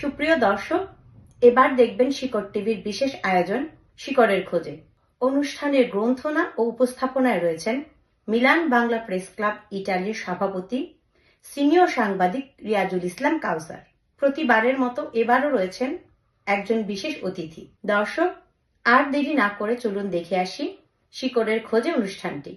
সুপ্রিয় দর্শক, এবার দেখবেন টিভির বিশেষ আয়োজন খোঁজে। অনুষ্ঠানের গ্রন্থনা ও উপস্থাপনায় রয়েছেন মিলান বাংলা প্রেস ক্লাব ইটালির সভাপতি, সিনিয়র সাংবাদিক রিয়াজুল ইসলাম কাউসার। প্রতিবারের মতো এবারও রয়েছেন একজন বিশেষ অতিথি। দর্শক, আর দেরি না করে চলুন দেখে আসি শিকড়ের খোঁজে অনুষ্ঠানটি।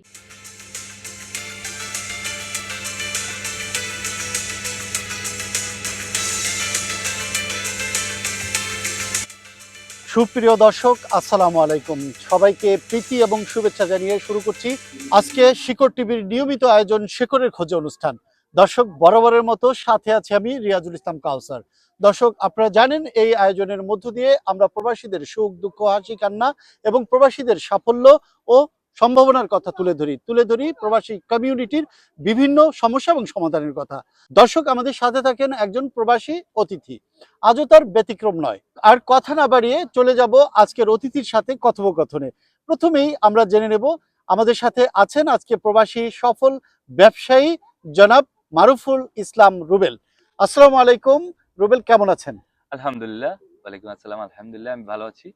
সুপ্রিয় দর্শক, আসসালামু আলাইকুম। সবাইকে প্রীতি এবং শুভেচ্ছা জানিয়ে শুরু করছি আজকে শিকড় টিভির নিয়মিত আয়োজন শিকড়ের খোঁজে অনুষ্ঠান। দর্শক, বরাবরের মতো সাথে আছে আমি রিয়াজুল ইসলাম কাউসার। দর্শক, আপনারা জানেন এই আয়োজনের মধ্য দিয়ে আমরা প্রবাসীদের সুখ, দুঃখ, হাসি, কান্না এবং প্রবাসীদের সাফল্য ও সম্ভাবনার কথা তুলে ধরি তুলে ধরি প্রবাসী কমিউনিটির বিভিন্ন সমস্যা এবং সমাধানের কথা। দর্শক, আমাদের সাথে থাকেন একজন প্রবাসী অতিথি। আজও তার ব্যতিক্রম নয়। আর কথা না বাড়িয়ে চলে যাব আজকের অতিথির সাথে কথোপকথনে। প্রথমেই আমরা জেনে নেব, আমাদের সাথে আছেন আজকে প্রবাসী সফল ব্যবসায়ী জনাব মারুফুল ইসলাম রুবেল। আসসালামু আলাইকুম। রুবেল, কেমন আছেন? আলহামদুলিল্লাহ, ওয়ালাইকুম আসসালাম। আলহামদুলিল্লাহ, আমি ভালো আছি।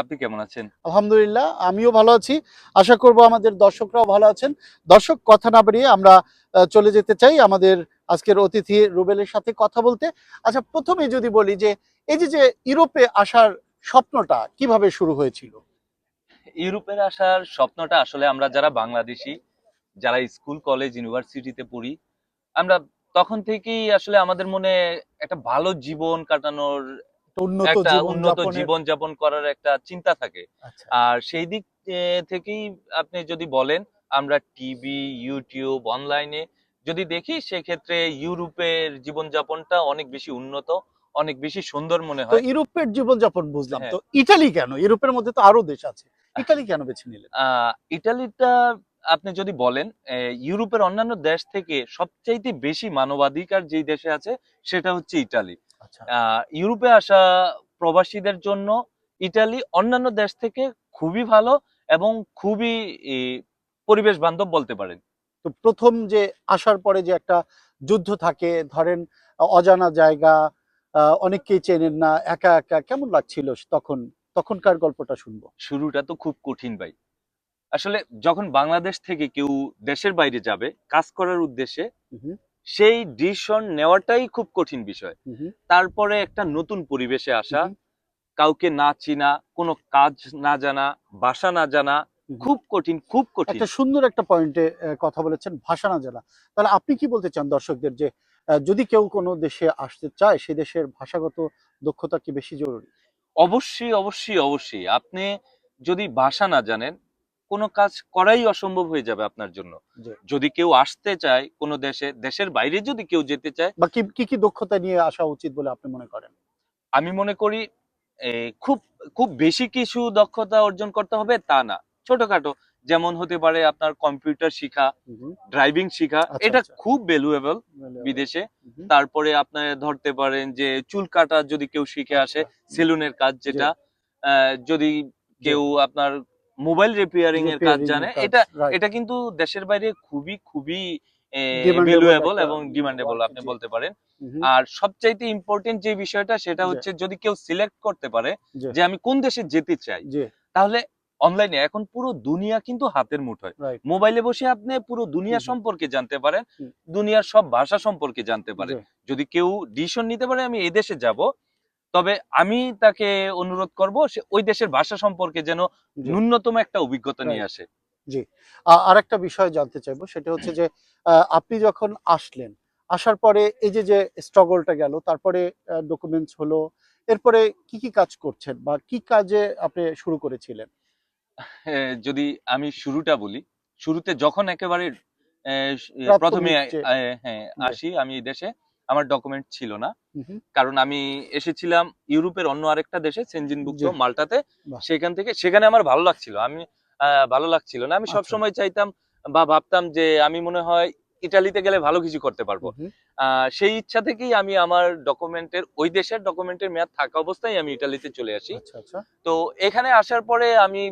আপনি কেমন আছেন? আলহামদুলিল্লাহ আমিও ভালো আছি। আশা করব আমাদের দর্শকরাও ভালো আছেন। দর্শক কথা না বাড়িয়ে আমরা চলে যেতে চাই আমাদের আজকের অতিথি রুবেলের সাথে কথা বলতে। আচ্ছা প্রথমে যদি বলি যে এই যে যে ইউরোপে আসার স্বপ্নটা কীভাবে শুরু হয়েছিল? ইউরোপের আসার স্বপ্নটা আসলে আমরা যারা বাংলাদেশি যারা স্কুল কলেজ ইউনিভার্সিটিতে পড়ি আমরা তখন থেকেই আসলে আমাদের মনে একটা ভালো জীবন কাটানোর একটা উন্নত জীবন যাপন করার একটা চিন্তা থাকে। আচ্ছা। আর সেই দিক থেকেই আপনি যদি বলেন আমরা টিভি ইউটিউব অনলাইনে যদি দেখি সেক্ষেত্রে ইউরোপের জীবনযাপনটা অনেক বেশি উন্নত অনেক বেশি সুন্দর মনে হয়। ইউরোপের জীবনযাপন বুঝলাম। হ্যাঁ। তো ইটালি কেন? ইউরোপের মধ্যে তো আরও দেশ আছে। ইটালি কেন বেছে নিলেন? আহ, ইটালিটা আপনি যদি বলেন ইউরোপের অন্যান্য দেশ থেকে সবচাইতে বেশি মানবাধিকার যেই দেশে আছে সেটা হচ্ছে ইটালি। ইউরোপে আসা প্রবাসীদের জন্য ইটালি অন্যান্য দেশ থেকে খুবই ভালো এবং খুবই পরিবেশ বান্ধব বলতে পারেন। তো প্রথম যে আসার পরে যে একটা যুদ্ধ থাকে ধরেন অজানা জায়গা আহ, অনেককেই চেনেন না একা একা কেমন লাগছিল তখন? তখনকার গল্পটা শুনব। শুরুটা তো খুব কঠিন ভাই। আসলে যখন বাংলাদেশ থেকে কেউ দেশের বাইরে যাবে কাজ করার উদ্দেশ্যে সেই ডিসিশন নেওয়াটাই খুব কঠিন বিষয়। তারপরে একটা নতুন পরিবেশে আসা কাউকে না চিনা কোনো কাজ না জানা ভাষা না জানা খুব কঠিন খুব কঠিন। একটা সুন্দর একটা পয়েন্টে কথা বলেছেন ভাষা না জানা। তাহলে আপনি কি বলতে চান দর্শকদের যে যদি কেউ কোনো দেশে আসতে চায় সে দেশের ভাষাগত দক্ষতা কি বেশি জরুরি? অবশ্যই অবশ্যই অবশ্যই। আপনি যদি ভাষা না জানেন কোনো কাজ করাই অসম্ভব হয়ে যাবে আপনার জন্য। যদি কেউ আসতে চায় কোনো দেশে দেশের বাইরে যদি কেউ যেতে চায় বা কি কি দক্ষতা নিয়ে আসা উচিত বলে আপনি মনে করেন? আমি মনে করি খুব খুব বেশি কিছু দক্ষতা অর্জন করতে হবে তা না। ছোটখাটো যেমন হতে পারে আপনার কম্পিউটার শিখা ড্রাইভিং শিখা আচ্ছা, এটা আচ্ছা। খুব ভ্যালুয়েবল বিদেশে। তারপরে আপনার ধরতে পারেন যে চুল কাটা যদি কেউ শিখে আসে আচ্ছা। সেলুনের কাজ যেটা আহ, যদি কেউ আপনার মোবাইল রিপেয়ারিং এর কাজ জানে। এটা এটা কিন্তু দেশের বাইরে খুবই খুবই ভ্যালুয়েবল এবং ডিমান্ডেবল আপনি বলতে পারেন। আর সবচাইতে ইম্পর্টেন্ট যে বিষয়টা সেটা হচ্ছে যদি কেউ সিলেক্ট করতে পারে যে আমি কোন দেশে যেতে চাই তাহলে অনলাইনে এখন পুরো দুনিয়া কিন্তু হাতের মুঠোয়। মোবাইলে বসে আপনি পুরো দুনিয়া সম্পর্কে জানতে পারেন দুনিয়ার সব ভাষা সম্পর্কে জানতে পারেন। যদি কেউ ডিসিশন নিতে পারে আমি এদেশে দেশে যাব তবে আমি তাকে অনুরোধ করব সে ওই দেশের ভাষা সম্পর্কে যেন ন্যূনতম একটা অভিজ্ঞতা নিয়ে আসে। জি। আর একটা বিষয় জানতে চাইব সেটা হচ্ছে যে আহ, আপনি যখন আসলেন আসার পরে এই যে যে স্ট্রাগলটা গেল তারপরে ডকুমেন্টস হলো এরপরে কি কি কাজ করছেন বা কি কাজে আপনি শুরু করেছিলেন? হ্যাঁ, যদি আমি শুরুটা বলি শুরুতে যখন একেবারে প্রথমে হ্যাঁ আসি আমি এই দেশে আমার ডকুমেন্ট ছিল না। কারণ আমি এসেছিলাম ইউরোপের অন্য আরেকটা দেশে সেনজিনভুক্ত। মাল্টাতে। সেখান থেকে সেখানে আমার ভালো লাগছিল। আমি ভালো লাগছিল না। আমি আচ্ছা। সব সময় চাইতাম বা ভাবতাম যে আমি মনে হয় ইটালিতে গেলে ভালো কিছু করতে পারব। সেই ইচ্ছা থেকেই আমি আমার ডকুমেন্টের ওই দেশের ডকুমেন্টের মেয়াদ থাকা অবস্থায় আমি ইটালিতে চলে আসি। আচ্ছা আচ্ছা। তো এখানে আসার পরে আমি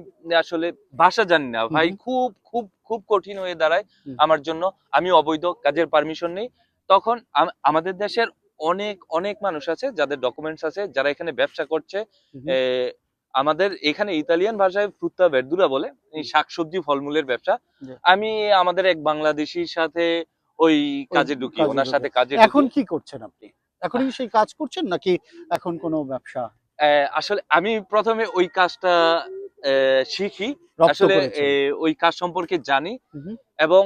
আসলে ভাষা জানি না। ভাই খুব খুব খুব কঠিন হয়ে দাঁড়ায় আমার জন্য। আমি অবৈধ কাজের পারমিশন নেই। তখন আমাদের দেশের অনেক অনেক মানুষ আছে যাদের ডকুমেন্টস আছে যারা এখানে ব্যবসা করছে। আমাদের এখানে ইতালিয়ান ভাষায় ফ্রুত্তা ভেরদুরা বলে শাকসবজি ফলমূলের ব্যবসা। আমি আমাদের এক বাংলাদেশির সাথে ওই কাজে ঢুকি ওনার সাথে কাজে এখন কি করছেন আপনি? এখন কি সেই কাজ করছেন নাকি এখন কোনো ব্যবসা? আহ, আসলে আমি প্রথমে ওই কাজটা আহ, শিখি। আসলে ওই কাজ সম্পর্কে জানি। এবং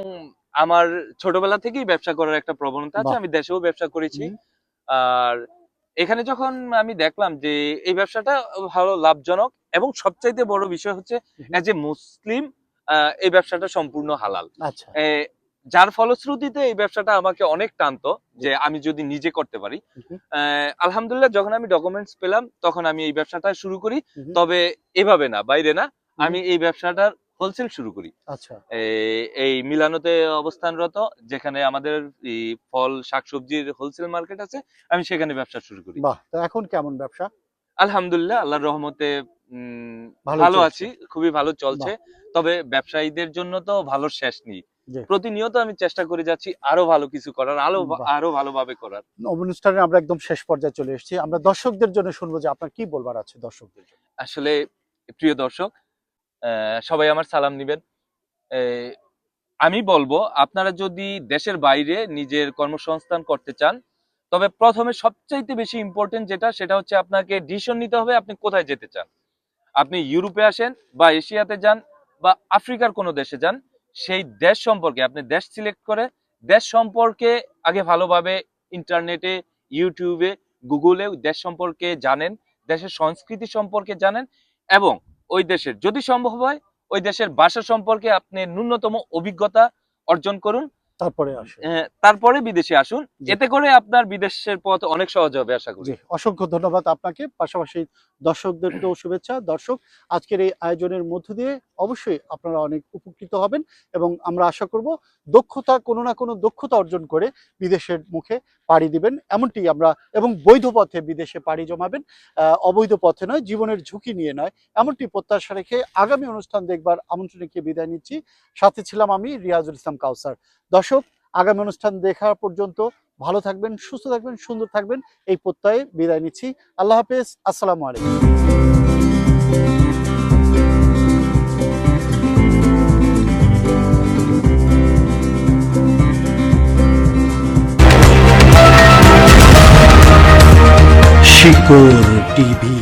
আমার ছোটবেলা থেকেই ব্যবসা করার একটা প্রবণতা আছে আমি দেশেও ব্যবসা করেছি। আর এখানে যখন আমি দেখলাম যে এই ব্যবসাটা ভালো লাভজনক এবং সবচাইতে বড় বিষয় হচ্ছে। এজ এ মুসলিম এই ব্যবসাটা সম্পূর্ণ হালাল। আচ্ছা। যার ফলশ্রুতিতে এই ব্যবসাটা আমাকে অনেক টানতো যে আমি যদি নিজে করতে পারি। আহ, আলহামদুলিল্লাহ যখন আমি ডকুমেন্টস পেলাম তখন আমি এই ব্যবসাটা শুরু করি। তবে এভাবে না বাইরে না। আমি এই ব্যবসাটার হোলসেল শুরু করি। আচ্ছা। এই- মিলানোতে অবস্থানরত যেখানে আমাদের ফল শাকসবজির হোলসেল মার্কেট আছে আমি সেখানে ব্যবসা শুরু করি। বাহ! এখন কেমন ব্যবসা? আলহামদুলিল্লাহ আল্লাহর রহমতে ভালো আছি খুবই ভালো চলছে। তবে ব্যবসায়ীদের জন্য তো ভালো শেষ নেই। প্রতিনিয়ত আমি চেষ্টা করে যাচ্ছি আরও ভালো কিছু করার আরও আরও ভালোভাবে করার। অনুষ্ঠানে আমরা একদম শেষ পর্যায়ে চলে এসেছি। আমরা দর্শকদের জন্য শুনব যে আপনার কি বলবার আছে দর্শকদের আসলে প্রিয় দর্শক সবাই আমার সালাম নিবেন। আমি বলব, আপনারা যদি দেশের বাইরে নিজের কর্মসংস্থান করতে চান, তবে প্রথমে সবচাইতে বেশি ইম্পর্টেন্ট যেটা, সেটা হচ্ছে আপনাকে ডিসিশন নিতে হবে আপনি কোথায় যেতে চান। আপনি ইউরোপে আসেন বা এশিয়াতে যান বা আফ্রিকার কোনো দেশে যান, সেই দেশ সম্পর্কে, আপনি দেশ সিলেক্ট করে, দেশ সম্পর্কে আগে ভালোভাবে ইন্টারনেটে ইউটিউবে গুগলে দেশ সম্পর্কে জানেন, দেশের সংস্কৃতি সম্পর্কে জানেন এবং ওই দেশের। যদি সম্ভব হয় ওই দেশের ভাষা সম্পর্কে আপনি ন্যূনতম অভিজ্ঞতা অর্জন করুন। তারপরে আসে তারপরে বিদেশে আসুন। এতে করে আপনার বিদেশের পথ অনেক সহজ হবে আশা করি। অসংখ্য ধন্যবাদ আপনাকে। পাশাপাশি দর্শকদেরকেও শুভেচ্ছা। দর্শক আজকের এই আয়োজনের মধ্য দিয়ে অবশ্যই আপনারা অনেক উপকৃত হবেন এবং আমরা আশা করব দক্ষতা কোনো না কোনো দক্ষতা অর্জন করে বিদেশের মুখে পাড়ি দিবেন, এমনটি আমরা এবং বৈধ পথে বিদেশে পাড়ি জমাবেন অবৈধ পথে নয়, জীবনের ঝুঁকি নিয়ে নয়, এমনটি প্রত্যাশা রেখে আগামী অনুষ্ঠান দেখবার আমন্ত্রণ রেখে বিদায় নিচ্ছি? সাথে ছিলাম আমি রিয়াজুল ইসলাম কাউসার। দর্শক, আগামী অনুষ্ঠান দেখা পর্যন্ত ভালো থাকবেন, সুস্থ থাকবেন, সুন্দর থাকবেন, এই প্রত্যয়ে বিদায় নিচ্ছি। আল্লাহ হাফেজ, আসসালামু আলাইকুম। শিকড় টিভি